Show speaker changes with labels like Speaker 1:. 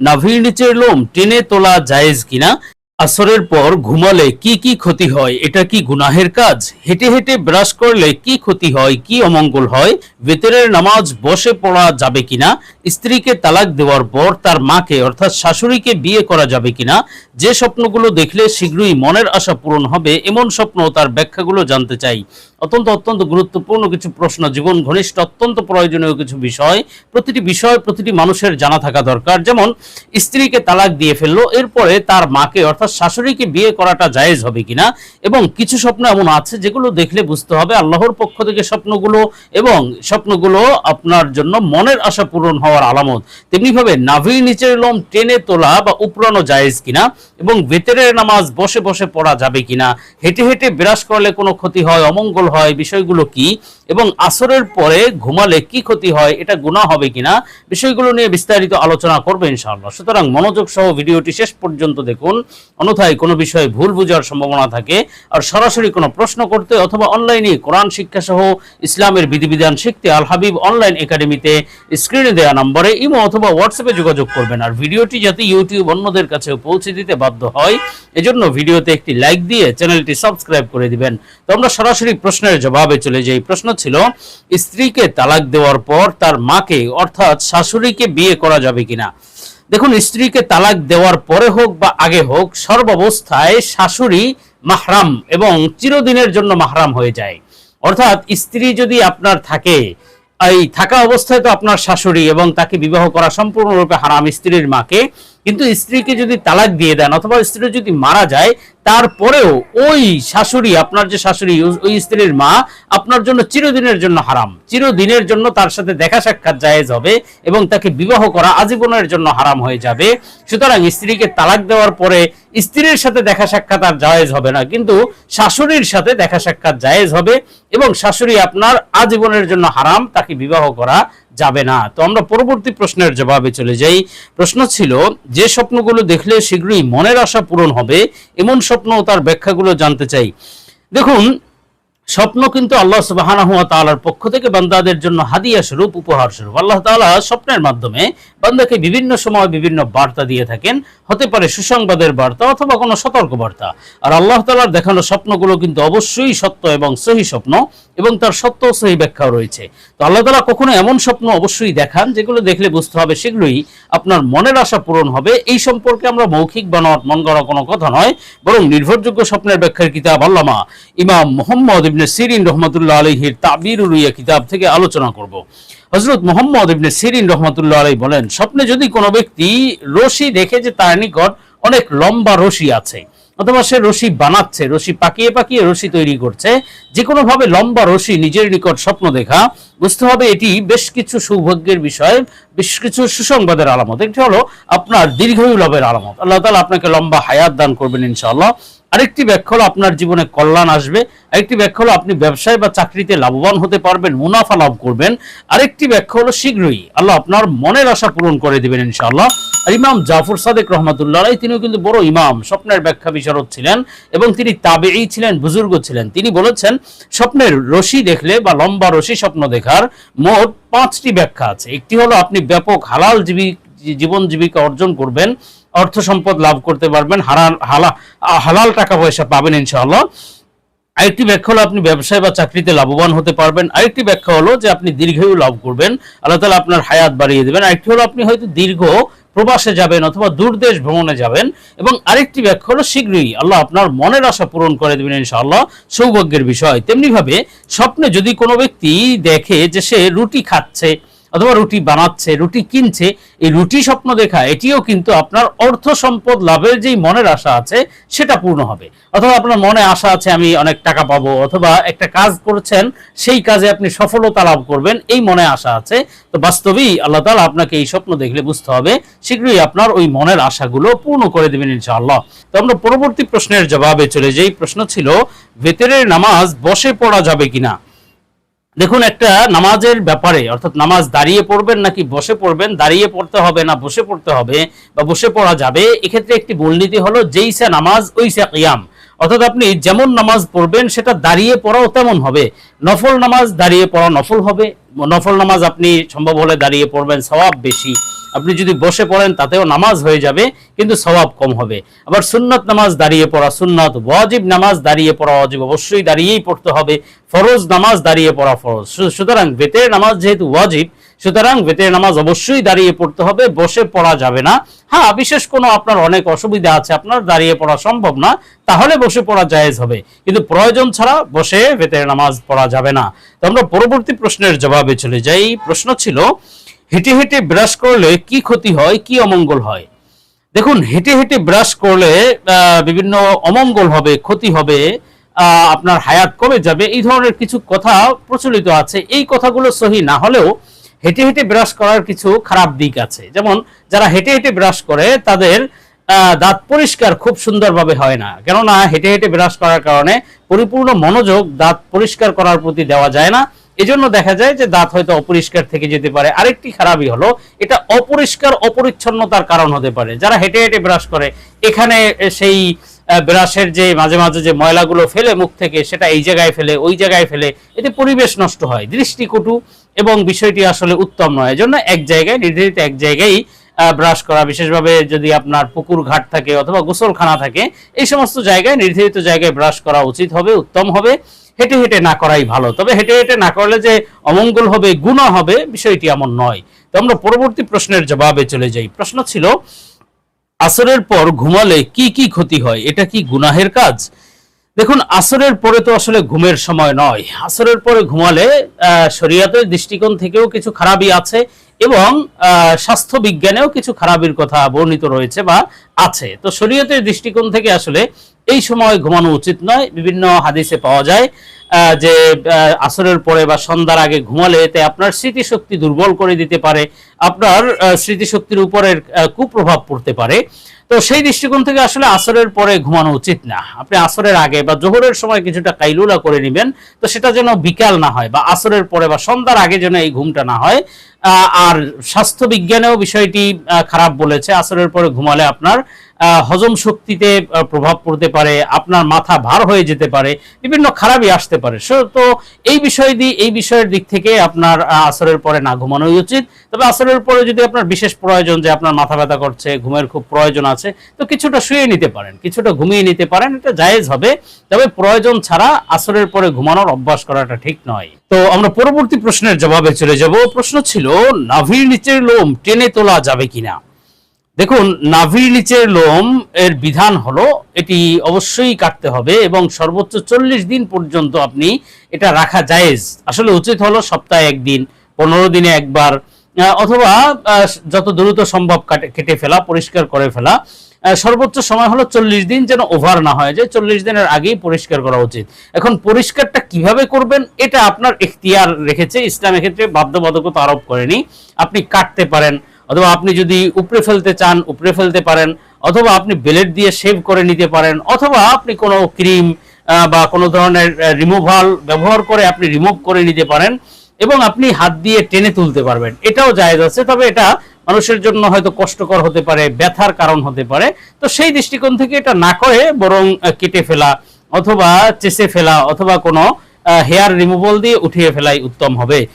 Speaker 1: নাভির নিচের লোম টেনে তোলা জায়েজ কিনা? আসরের পর ঘুমালে কি কি ক্ষতি হয়? এটা কি গুনাহের কাজ? হেঁটে হেঁটে ব্রাশ করলে কি ক্ষতি হয়? কি অমঙ্গল হয়? ভেতরের নামাজ বসে পড়া যাবে কিনা? স্ত্রীকে তালাক দেওয়ার পর তার মাকে, অর্থাৎ শাশুড়িকে বিয়ে করা যাবে কিনা, যে স্বপ্নগুলো দেখলে শীঘ্রই মনের আশা পূরণ হবে, এমন স্বপ্ন তার ব্যাখ্যাগুলো জানতে চাই। অত্যন্ত অত্যন্ত গুরুত্বপূর্ণ কিছু প্রশ্ন, জীবন ঘনিষ্ঠ, অত্যন্ত প্রয়োজনীয় কিছু বিষয়। প্রতিটি বিষয়, প্রতিটি মানুষের জানা থাকা দরকার। যেমন, স্ত্রীকে তালাক দিয়ে ফেলল, এরপরে তার মাকে, অর্থাৎ শাশুড়িকে বিয়ে করাটা জায়েজ হবে কিনা, এবং কিছু স্বপ্ন এমন আছে যেগুলো দেখলে বুঝতে হবে আল্লাহর পক্ষ থেকে স্বপ্নগুলো, এবং স্বপ্নগুলো আপনার জন্য মনের আশা পূরণ হওয়ার আলামত। তেমনিভাবে নাভির নিচের লোম টেনে তোলা বা উপরানো জায়েজ কিনা এবং বেতেরের নামাজ বসে বসে পড়া যাবে কিনা, হেঁটে হেঁটে বিরাস করলে কোনো ক্ষতি হয়, অমঙ্গল হয়, বিষয়গুলো কি এবং আসরের পরে ঘুমালে কি ক্ষতি হয়, এটা গুনাহ হবে কিনা, বিষয়গুলো নিয়ে বিস্তারিত আলোচনা করবে ইনশাআল্লাহ। সুতরাং মনোযোগ সহ ভিডিওটি শেষ পর্যন্ত দেখুন। অন্যথায় কোনো বিষয়ে ভুল বোঝার সম্ভাবনা থাকে। আর সরাসরি কোনো প্রশ্ন করতে অথবা অনলাইনে কোরআন শিক্ষা সহ ইসলামের বিধিবিধান শিখতে আল হাবিব অনলাইন একাডেমিতে স্ক্রিনে দেওয়া নম্বরে ইমো অথবা হোয়াটসঅ্যাপে যোগাযোগ করবেন। আর ভিডিওটি যাতে ইউটিউব অন্যদের কাছে পৌঁছে দিতে বাধ্য হয়, এজন্য ভিডিওতে একটি লাইক দিয়ে চ্যানেলটি সাবস্ক্রাইব করে দিবেন। তো আমরা সরাসরি প্রশ্নের জবাবে চলে যাই। প্রশ্ন ছিল, স্ত্রীকে তালাক দেওয়ার পর তার মাকে, অর্থাৎ শাশুড়িকে বিয়ে করা যাবে কিনা? দেখুন, স্ত্রীকে তালাক দেওয়ার পরে হোক বা আগে হোক, সর্বাবস্থায় শাশুড়ি মাহরাম এবং চিরদিনের জন্য মাহরাম হয়ে যায়। অর্থাৎ স্ত্রী যদি আপনার থাকে এই থাকা অবস্থায় তো আপনার শাশুড়ি এবং তাকে বিবাহ করা সম্পূর্ণরূপে হারাম স্ত্রীর মাকে কিন্তু স্ত্রীকে যদি তালাক দিয়ে দেন অথবা স্ত্রী যদি মারা যায়, তারপরেও ওই শাশুড়ি, আপনার যে শাশুড়ি, ওই- স্ত্রীর মা আপনার জন্য চিরদিনের জন্য হারাম। চিরদিনের জন্য তার সাথে দেখা সাক্ষাৎ জায়েজ হবে এবং তাকে বিবাহ করা আজীবনের জন্য হারাম হয়ে যাবে। সুতরাং স্ত্রীকে তালাক দেওয়ার পরে স্ত্রীর সাথে দেখা সাক্ষাৎ আর জায়েজ হবে না, কিন্তু শাশুড়ির সাথে দেখা সাক্ষাৎ জায়েজ হবে এবং শাশুড়ি আপনার আজীবনের জন্য হারাম, তাকে বিবাহ করা যাবে না। তো আমরা পরবর্তী প্রশ্নের জবাবে চলে যাই। প্রশ্ন ছিল, যে স্বপ্নগুলো দেখলে শীঘ্রই মনের আশা পূরণ হবে, এমন স্বপ্ন তার ব্যাখ্যাগুলো জানতে চাই। দেখুন স্বপ্ন কিন্তু আল্লাহ তাআলার পক্ষ থেকে বান্দাদের জন্য হাদিয়া স্বরূপ, উপহার স্বরূপ। আল্লাহ তাআলা স্বপ্নের মাধ্যমে বান্দাকে বিভিন্ন সময় বিভিন্ন বার্তা দিয়ে থাকেন। হতে পারে সুসংবাদের বার্তা অথবা কোনো সতর্ক বার্তা আর আল্লাহ তাআলার দেখানো স্বপ্নগুলো কিন্তু অবশ্যই সত্য এবং সহি স্বপ্ন এবং তার সত্য সহি ব্যাখ্যাও রয়েছে। তো আল্লাহ তাআলা কখনো এমন স্বপ্ন অবশ্যই দেখান, যেগুলো দেখলে বুঝতে হবে সেগুলোই আপনার মনের আশা পূরণ হবে। এই সম্পর্কে আমরা মৌখিক বানোয়াট মন গড়া কোনো কথা নয়, বরং নির্ভরযোগ্য স্বপ্নের ব্যাখ্যার কিতাব আল্লামা ইমাম মোহাম্মদ ইবনে সিরিন রহমতুল্লাহ আলহির তাবির উরুইয়া কিতাব থেকে আলোচনা করব। হজরত মোহাম্মদ ইবনে সিরিন রহমতুল্লাহ আলাই বলেন, স্বপ্নে যদি কোনো ব্যক্তি রশি দেখে যে তার নিকট অনেক লম্বা রশি আছে, অথবা সে রশি বানাচ্ছে, রশি পাকিয়ে পাকিয়ে রশি তৈরি করছে যে কোনো ভাবে লম্বা রশি নিজের নিকট স্বপ্ন দেখা, বুঝতে হবে এটি বেশ কিছু সৌভাগ্যের বিষয়, বেশ কিছু সুসংবাদের আলামত। একটি হলো আপনার দীর্ঘায়ু লাভের আলামত। আল্লাহ তালা আপনাকে লম্বা হায়াত দান করবেন ইনশাআল্লাহ। আরেকটি ব্যাখ্যা হলো আপনার জীবনে কল্যাণ আসবে। আরেকটি ব্যাখ্যা হলো আপনি ব্যবসায় বা চাকরিতে লাভবান হতে পারবেন, মুনাফা লাভ করবেন। আরেকটি ব্যাখ্যা হলো শীঘ্রই আল্লাহ আপনার মনের আশা পূরণ করে দিবেন ইনশাআল্লাহ। আর ইমাম জাফর সাদেক রহমতুল্লাহ তিনিও কিন্তু বড় ইমাম, স্বপ্নের ব্যাখ্যা বিশারদ ছিলেন এবং তিনি তাবেই ছিলেন, বুজুর্গ ছিলেন। তিনি বলেছেন, স্বপ্নের রশি দেখলে বা লম্বা রশি স্বপ্ন দেখার মোট পাঁচটি ব্যাখ্যা আছে। একটি হলো আপনি ব্যাপক হালাল জীবী জীবন জীবিকা অর্জন করবেন অর্থ সম্পদ লাভ করতে পারবেন হালা, হালাল টাকা পয়সা পাবেন ইনশাআল্লাহ। আরেকটি ব্যাখ্যা হলো আপনি ব্যবসায় বা চাকরিতে লাভবান হতে পারবেন। আরেকটি ব্যাখ্যা হলো যে আপনি দীর্ঘায়ু লাভ করবেন, আল্লাহ তালা আপনার হায়াত বাড়িয়ে দেবেন। আরেকটি হলো আপনি হয়তো দীর্ঘ প্রবাসে যাবেন অথবা দূরদেশ ভ্রমণে যাবেন এবং আরেকটি ব্যাখ্যা হলো শীঘ্রই আল্লাহ আপনার মনের আশা পূরণ করে দেবেন ইনশাআল্লাহ, সৌভাগ্যের বিষয়। তেমনিভাবে স্বপ্নে যদি কোনো ব্যক্তি দেখে যে সে রুটি খাচ্ছে অথবা রুটি বানাচ্ছে, রুটি কিনছে, এই রুটি স্বপ্ন দেখা, এটিও কিন্তু আপনার অর্থ সম্পদ লাভের যেই মনের আশা আছে, সেটা পূর্ণ হবে। অথবা আপনার মনে আশা আছে, আমি অনেক টাকা পাবো, অথবা একটা কাজ করছেন, সেই কাজে আপনি সফলতা লাভ করবেন, এই মনে আশা আছে। তো বাস্তবেই আল্লাহ তাআলা আপনাকে এই স্বপ্ন দেখলে বুঝতে হবে, শীঘ্রই আপনার ওই মনের আশাগুলো পূর্ণ করে দেবেন ইনশাআল্লাহ। তো আমরা পরবর্তী প্রশ্নের জবাবে চলে যাই। প্রশ্ন ছিল, ভেতরের নামাজ বসে পড়া যাবে কিনা? দেখুন, একটা নামাজের ব্যাপারে, অর্থাৎ নামাজ দাঁড়িয়ে পড়বেন নাকি বসে পড়বেন, দাঁড়িয়ে পড়তে হবে না বসে পড়তে হবে বা বসে পড়া যাবে, এক্ষেত্রে একটি মূলনীতি হলো যেই সে নামাজ ওই সে কিয়াম। অর্থাৎ আপনি যেমন নামাজ পড়বেন, সেটা দাঁড়িয়ে পড়াও তেমন হবে। নফল নামাজ দাঁড়িয়ে পড়া নফল হবে। নফল নামাজ আপনি সম্ভব হলে দাঁড়িয়ে পড়বেন, সওয়াব বেশি। আপনি যদি বসে পড়েন, তাতেও নামাজ হয়ে যাবে, কিন্তু স্বভাব কম হবে। আবার সুন্নত নামাজ দাঁড়িয়ে পড়া, সুন্নত ওয়াজিব নামাজ দাঁড়িয়ে পড়া ওয়াজিব অবশ্যই দাঁড়িয়েই পড়তে হবে। ফরজ নামাজ দাঁড়িয়ে পড়া ফরজ। সুতরাং বেতের নামাজ যেহেতু ওয়াজিব, সুতরাং বেতের নামাজ অবশ্যই দাঁড়িয়ে পড়তে হবে, বসে পড়া যাবে না। হ্যাঁ বিশেষ কোনো আপনার অনেক অসুবিধা আছে, আপনার দাঁড়িয়ে পড়া সম্ভব না, তাহলে বসে পড়া জায়েজ হবে। কিন্তু প্রয়োজন ছাড়া বসে বেতের নামাজ পড়া যাবে না। তো আমরা পরবর্তী প্রশ্নের জবাবে চলে যাই। প্রশ্ন ছিল হেঁটে হেঁটে ব্রাশ করলে কি ক্ষতি হয়, কি অমঙ্গল হয়? দেখুন, হেঁটে হেঁটে ব্রাশ করলে বিভিন্ন অমঙ্গল হবে, ক্ষতি হবে আপনার হায়াত কমে যাবে, এই ধরনের কিছু কথা প্রচলিত আছে। এই কথাগুলো সহি না হলেও হেঁটে হেঁটে ব্রাশ করার কিছু খারাপ দিক আছে। যেমন, যারা হেঁটে হেঁটে ব্রাশ করে, তাদের দাঁত পরিষ্কার খুব সুন্দরভাবে হয় না। কেননা, হেঁটে হেঁটে ব্রাশ করার কারণে পরিপূর্ণ মনোযোগ দাঁত পরিষ্কার করার প্রতি দেওয়া যায় না। এজন্য দেখা যায় যে দাঁত হয়তো অপরিষ্কার থেকে যেতে পারে। আরেকটি খারাপই হলো, এটা অপরিষ্কার অপরিচ্ছন্নতার কারণ হতে পারে। যারা হেঁটে হেঁটে ব্রাশ করে, এখানে সেই ব্রাশের যে মাঝে মাঝে যে ময়লাগুলো ফেলে মুখ থেকে, সেটা এই জায়গায় ফেলে, ওই জায়গায় ফেলে, এতে পরিবেশ নষ্ট হয়। দৃষ্টিকটু এবং বিষয়টি আসলে উত্তম নয়। এজন্য এক জায়গায়, নির্ধারিত এক জায়গায় ব্রাশ করা, বিশেষভাবে যদি আপনার পুকুর ঘাট থাকে অথবা গোসলখানা থাকে, এই সমস্ত জায়গায়, নির্ধারিত জায়গায় ব্রাশ করা উচিত হবে, উত্তম হবে। হেঁটে হেঁটে না করাই ভালো। তবে হেঁটে হেঁটে না করলে যে অমঙ্গল হবে, গুণা হবে, বিষয়টি এমন নয়। তো আমরা পরবর্তী প্রশ্নের জবাবে চলে যাই। প্রশ্ন ছিল, আসরের পর ঘুমালে কি কি ক্ষতি হয়? এটা কি গুনাহের কাজ? দেখুন, আসরের পরে তো আসলে ঘুমের সময় নয়। আসরের পরে ঘুমালে শরীয়তের দৃষ্টিকোণ থেকেও কিছু খারাপই আছে এবং স্বাস্থ্য বিজ্ঞানেও কিছু খারাপির কথা বর্ণিত রয়েছে বা আছে। তো শরীয়তের দৃষ্টিকোণ থেকে আসলে এই সময় ঘুমানো উচিত নয়। বিভিন্ন হাদিসে পাওয়া যায় যে আসরের পরে বা সন্ধ্যার আগে ঘুমালে এতে আপনার স্মৃতিশক্তি দুর্বল করে দিতে পারে, আপনার স্মৃতিশক্তির উপরের কুপ্রভাব পড়তে পারে। তো সেই দৃষ্টিকোণ থেকে আসলে আসরের পরে ঘুমানো উচিত না। আপনি আসরের আগে বা জোহরের সময় কিছুটা কাইলুলা করে নেবেন, তো সেটা যেন বিকাল না হয় বা আসরের পরে বা সন্ধ্যার আগে যেন এই ঘুমটা না হয়। আর স্বাস্থ্য বিজ্ঞানেও বিষয়টি খারাপ বলেছে। আসরের পরে ঘুমালে আপনার হজম শক্তিতে প্রভাব পড়তে পারে, আপনার মাথা ভার হয়ে যেতে পারে, বিভিন্ন খারাপই আসতে পারে। তো এই বিষয় দিয়ে, এই বিষয়ের দিক থেকে আপনার আসরের পরে না ঘুমানোই উচিত। তবে আসরের পরে যদি আপনার বিশেষ প্রয়োজন যে আপনার মাথা ব্যথা করছে, ঘুমের খুব প্রয়োজন আছে, তো কিছুটা শুয়ে নিতে পারেন, কিছুটা ঘুমিয়ে নিতে পারেন, এটা জায়েজ হবে। তবে প্রয়োজন ছাড়া আসরের পরে ঘুমানোর অভ্যাস করাটা ঠিক নয়। তো আমরা পরবর্তী প্রশ্নের জবাবে চলে যাব। প্রশ্ন ছিল, নাভির নিচের লোম টেনে তোলা যাবে কিনা? দেখুন, নাভির নিচের লোম এর বিধান হলো এটি অবশ্যই কাটতে হবে এবং সর্বোচ্চ চল্লিশ দিন পর্যন্ত আপনি এটা রাখা জায়েজ। আসলে উচিত হলো সপ্তাহে একদিন, পনেরো দিনে একবার অথবা যত দ্রুত সম্ভব কাটে- ফেলা, পরিষ্কার করে ফেলা। সর্বোচ্চ সময় হলো চল্লিশ দিন যেন ওভার না হয়, যে চল্লিশ দিনের আগেই পরিষ্কার করা উচিত। এখন পরিষ্কারটা কীভাবে করবেন, এটা আপনার এখতিয়ার রেখেছে, ইসলামের ক্ষেত্রে বাধ্যবাধকতা আরোপ করেনি। আপনি কাটতে পারেন অথবা আপনি যদি উপরে ফেলতে চান, উপরে ফেলতে পারেন, অথবা আপনি ব্লেড দিয়ে শেভ করে নিতে পারেন, অথবা আপনি কোনো ক্রিম বা কোনো ধরনের রিমুভাল ব্যবহার করে আপনি রিমুভ করে নিতে পারেন এবং আপনি হাত দিয়ে টেনে তুলতে পারবেন। এটাও জায়েজ আছে, তবে এটা মানুষের জন্য হয়তো কষ্টকর হতে পারে, ব্যথার কারণ হতে পারে। তো সেই দৃষ্টিকোণ থেকে এটা না করে বরং কেটে ফেলা অথবা চেষে ফেলা অথবা কোনো হেয়ার রিমুভাল দিয়ে উঠিয়ে ফেলাই উত্তম হবে।